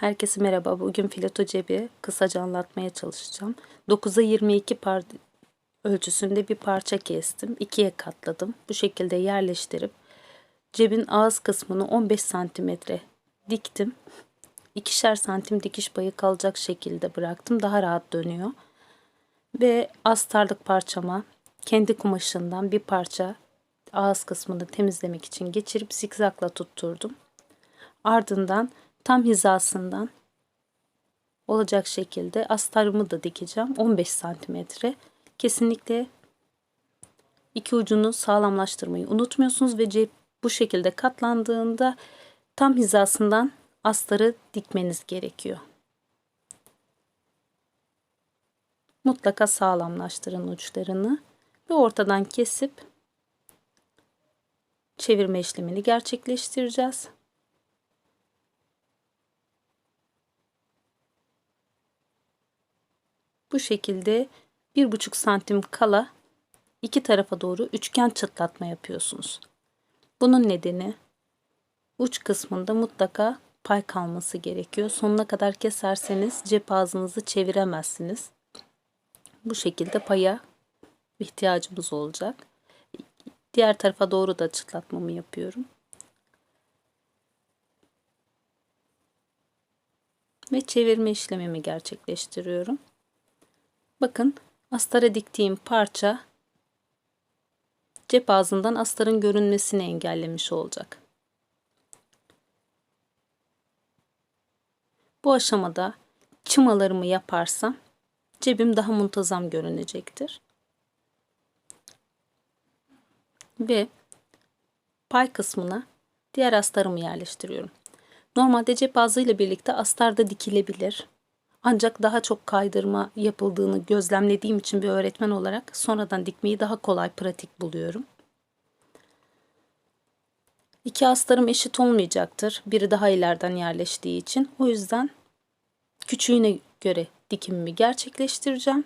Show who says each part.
Speaker 1: Herkese merhaba. Bugün fileto cebi kısaca anlatmaya çalışacağım. 9'a 22 par ölçüsünde bir parça kestim. ikiye katladım. Bu şekilde yerleştirip cebin ağız kısmını 15 santimetre diktim. İkişer santim dikiş payı kalacak şekilde bıraktım. Daha rahat dönüyor. Ve astarlık parçama kendi kumaşından bir parça ağız kısmını temizlemek için geçirip zikzakla tutturdum. Ardından tam hizasından olacak şekilde astarımı da dikeceğim. 15 santimetre. Kesinlikle iki ucunu sağlamlaştırmayı unutmuyorsunuz ve cep bu şekilde katlandığında tam hizasından astarı dikmeniz gerekiyor. Mutlaka sağlamlaştırın uçlarını ve ortadan kesip çevirme işlemini gerçekleştireceğiz. Bu şekilde bir buçuk santim kala iki tarafa doğru üçgen çıtlatma yapıyorsunuz. Bunun nedeni uç kısmında mutlaka pay kalması gerekiyor. Sonuna kadar keserseniz cep ağzınızı çeviremezsiniz. Bu şekilde paya ihtiyacımız olacak. Diğer tarafa doğru da çıtlatmamı yapıyorum. Ve çevirme işlemimi gerçekleştiriyorum. Bakın astara diktiğim parça cep ağzından astarın görünmesini engellemiş olacak. Bu aşamada çımalarımı yaparsam cebim daha muntazam görünecektir. Ve pay kısmına diğer astarımı yerleştiriyorum. Normalde cep ağzı ile birlikte astar da dikilebilir. Ancak daha çok kaydırma yapıldığını gözlemlediğim için bir öğretmen olarak sonradan dikmeyi daha kolay pratik buluyorum. İki astarım eşit olmayacaktır. Biri daha ileriden yerleştiği için. O yüzden küçüğüne göre dikimimi gerçekleştireceğim.